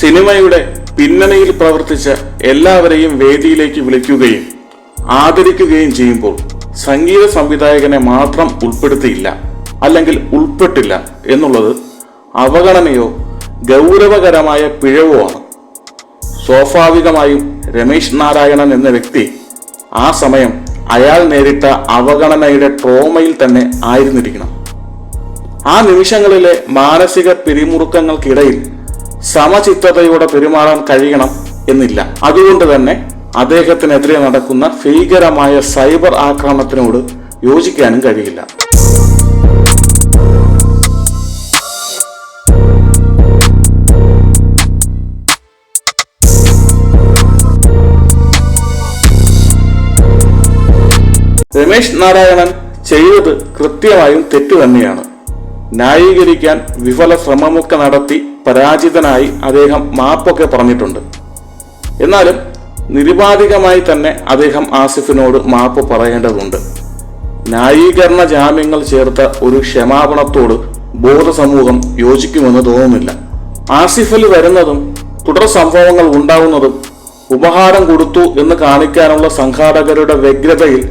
സിനിമയുടെ പിന്നണിയിൽ പ്രവർത്തിച്ച എല്ലാവരെയും വേദിയിലേക്ക് വിളിക്കുകയും ആദരിക്കുകയും ചെയ്യുമ്പോൾ സംഗീത സംവിധായകനെ മാത്രം ഉൾപ്പെടുത്തിയില്ല അല്ലെങ്കിൽ ഉൾപ്പെട്ടില്ല എന്നുള്ളത് അവഗണനയോ ഗൗരവകരമായ പിഴവോ ആണ്. സ്വാഭാവികമായും രമേശ് നാരായണൻ എന്ന വ്യക്തി ആ സമയം അയാൾ നേരിട്ട അവഗണനയുടെ ട്രോമയിൽ തന്നെ ആയിരുന്നിരിക്കണം. ആ നിമിഷങ്ങളിലെ മാനസിക പിരിമുറുക്കങ്ങൾക്കിടയിൽ സമചിത്തതയോടെ പെരുമാറാൻ കഴിയണം എന്നില്ല. അതുകൊണ്ട് തന്നെ അദ്ദേഹത്തിനെതിരെ നടക്കുന്ന ഭീകരമായ സൈബർ ആക്രമണത്തിനോട് യോജിക്കാനും കഴിയില്ല. രമേശ് നാരായണൻ ചെയ്തത് കൃത്യമായും തെറ്റു തന്നെയാണ്. ന്യായീകരിക്കാൻ വിഫല ശ്രമമൊക്കെ നടത്തി പരാജിതനായി അദ്ദേഹം മാപ്പൊക്കെ പറഞ്ഞിട്ടുണ്ട്. എന്നാലും നിരുപാധികമായി തന്നെ അദ്ദേഹം ആസിഫിനോട് മാപ്പ് പറയേണ്ടതുണ്ട്. ന്യായീകരണ ജാമ്യങ്ങൾ ചേർത്ത ഒരു ക്ഷമാപണത്തോട് ബോധസമൂഹം യോജിക്കുമെന്ന് തോന്നുന്നില്ല. ആസിഫിൽ വരുന്നതും തുടർ സംഭവങ്ങൾ ഉണ്ടാവുന്നതും ഉപഹാരം കൊടുത്തു എന്ന് കാണിക്കാനുള്ള സംഘാടകരുടെ വ്യഗ്രതയിൽ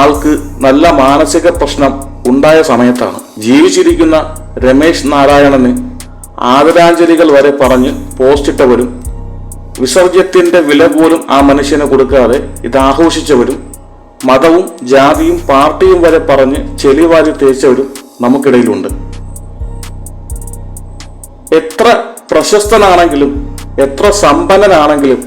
ആൾക്ക് നല്ല മാനസിക പ്രശ്നം ഉണ്ടായ സമയത്താണ്. ജീവിച്ചിരിക്കുന്ന രമേശ് നാരായണന് ആദരാഞ്ജലികൾ വരെ പറഞ്ഞ് പോസ്റ്റിട്ടവരും വിസർജ്യത്തിന്റെ വില പോലും ആ മനുഷ്യന് കൊടുക്കാതെ ഇത് ആഘോഷിച്ചവരും മതവും ജാതിയും പാർട്ടിയും വരെ പറഞ്ഞ് ചെളിവാരി തേച്ചവരും നമുക്കിടയിലുണ്ട്. എത്ര പ്രശസ്തനാണെങ്കിലും എത്ര സമ്പന്നനാണെങ്കിലും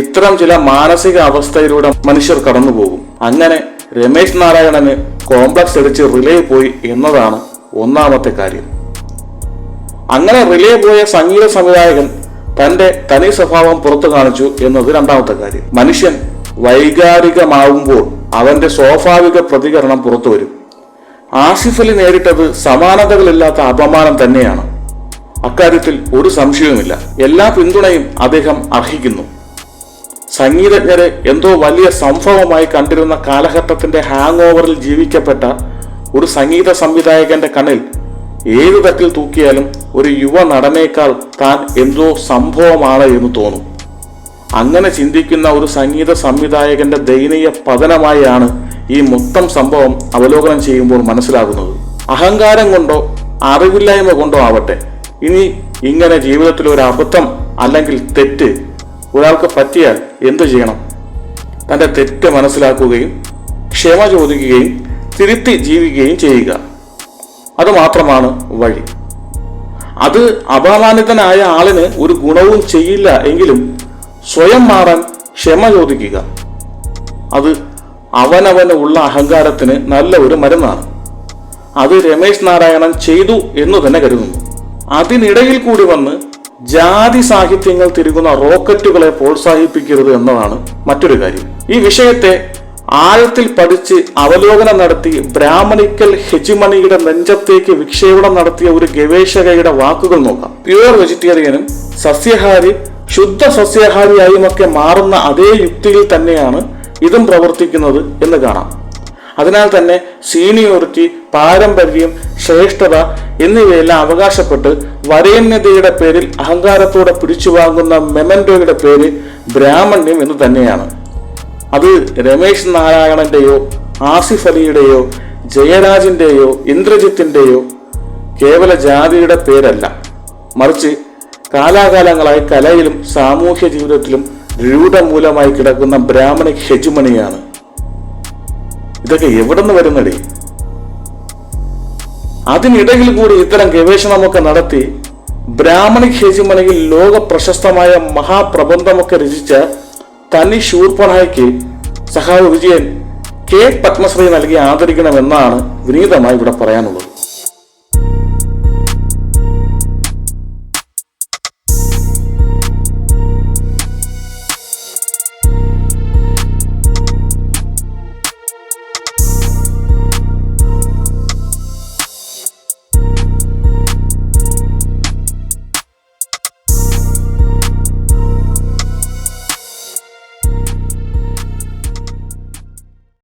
ഇത്തരം ചില മാനസിക അവസ്ഥയിലൂടെ മനുഷ്യർ കടന്നുപോകും. അങ്ങനെ രമേശ് നാരായണന് കോംപ്ലക്സ് അടിച്ച് റിലേ പോയി എന്നതാണ് ഒന്നാമത്തെ കാര്യം. അങ്ങനെ റിലേ പോയ സംഗീത സംവിധായകൻ തന്റെ തനി സ്വഭാവം പുറത്തു കാണിച്ചു എന്നത് രണ്ടാമത്തെ കാര്യം. മനുഷ്യൻ വൈകാരികമാവുമ്പോൾ അവന്റെ സ്വാഭാവിക പ്രതികരണം പുറത്തു വരും. ആസിഫ് അലി നേരിട്ടത് സമാനതകളില്ലാത്ത അപമാനം തന്നെയാണ്. അക്കാര്യത്തിൽ ഒരു സംശയവുമില്ല. എല്ലാ പിന്തുണയും അദ്ദേഹം അർഹിക്കുന്നു. സംഗീതജ്ഞരെ എന്തോ വലിയ സംഭവമായി കണ്ടിരുന്ന കാലഘട്ടത്തിന്റെ ഹാങ് ഓവറിൽ ജീവിക്കപ്പെട്ട ഒരു സംഗീത സംവിധായകന്റെ കണ്ണിൽ ഏതു തട്ടിൽ തൂക്കിയാലും ഒരു യുവ നടനേക്കാൾ താൻ എന്തോ സംഭവമാണ് എന്ന് തോന്നും. അങ്ങനെ ചിന്തിക്കുന്ന ഒരു സംഗീത സംവിധായകന്റെ ദയനീയ പതനമായാണ് ഈ മൊത്തം സംഭവം അവലോകനം ചെയ്യുമ്പോൾ മനസ്സിലാകുന്നത്. അഹങ്കാരം കൊണ്ടോ അറിവില്ലായ്മ കൊണ്ടോ ആവട്ടെ. ഇനി ഇങ്ങനെ ജീവിതത്തിൽ ഒരു അബദ്ധം അല്ലെങ്കിൽ തെറ്റ് ഒരാൾക്ക് പറ്റിയാൽ എന്തു ചെയ്യണം? തന്റെ തെറ്റ് മനസ്സിലാക്കുകയും ക്ഷമ ചോദിക്കുകയും തിരുത്തി ജീവിക്കുകയും ചെയ്യുക. അത് മാത്രമാണ് വഴി. അത് അപമാനിതനായ ആളിന് ഒരു ഗുണവും ചെയ്യില്ല എങ്കിലും സ്വയം മാറാൻ ക്ഷമ ചോദിക്കുക. അത് അവനവന് ഉള്ള അഹങ്കാരത്തിന് നല്ല ഒരു മരുന്നാണ്. അത് രമേശ് നാരായണൻ ചെയ്തു എന്ന് തന്നെ കരുതുന്നു. അതിനിടയിൽ കൂടി വന്ന് ജാതി സാഹിത്യങ്ങൾ തിരുകുന്ന റോക്കറ്റുകളെ പ്രോത്സാഹിപ്പിക്കരുത് എന്നതാണ് മറ്റൊരു കാര്യം. ഈ വിഷയത്തെ ആഴത്തിൽ പഠിച്ച് അവലോകനം നടത്തി ബ്രാഹ്മണിക്കൽ ഹെജിമണിയുടെ നെഞ്ചത്തേക്ക് വിക്ഷേപണം നടത്തിയ ഒരു ഗവേഷകയുടെ വാക്കുകൾ നോക്കാം. പ്യുവർ വെജിറ്റേറിയനും സസ്യഹാരി ശുദ്ധ സസ്യഹാരിയായുമൊക്കെ മാറുന്ന അതേ യുക്തിയിൽ തന്നെയാണ് ഇതും പ്രവർത്തിക്കുന്നത് എന്ന് കാണാം. അതിനാൽ തന്നെ സീനിയോറിറ്റി പാരമ്പര്യം ശ്രേഷ്ഠത എന്നിവയെല്ലാം അവകാശപ്പെട്ട് വരേണ്യതയുടെ പേരിൽ അഹങ്കാരത്തോടെ പിടിച്ചു വാങ്ങുന്ന മെമൻഡോയുടെ പേര് ബ്രാഹ്മണ്യം എന്ന് തന്നെയാണ്. അത് രമേശ് നാരായണന്റെയോ ആസിഫ് അലിയുടെയോ ജയരാജിന്റെയോ ഇന്ദ്രജിത്തിന്റെയോ കേവല ജാതിയുടെ പേരല്ല. മറിച്ച് കാലാകാലങ്ങളായി കലയിലും സാമൂഹ്യ ജീവിതത്തിലും രൂഢമൂലമായി കിടക്കുന്ന ബ്രാഹ്മണിക് ഹെജുമണിയാണ്. ഇതൊക്കെ എവിടെ നിന്ന് വരുന്നടി? അതിനിടയിൽ കൂടി ഇത്തരം ഗവേഷണമൊക്കെ നടത്തി ബ്രാഹ്മണിക് ഹെജുമണിയിൽ ലോക പ്രശസ്തമായ മഹാപ്രബന്ധമൊക്കെ രചിച്ച തനി ശൂർപ്പണായ്ക്ക് സഹാവ് വിജയൻ കെ പത്മശ്രീ നൽകി ആദരിക്കണമെന്നാണ് വിനീതമായി ഇവിടെ പറയാനുള്ളത്.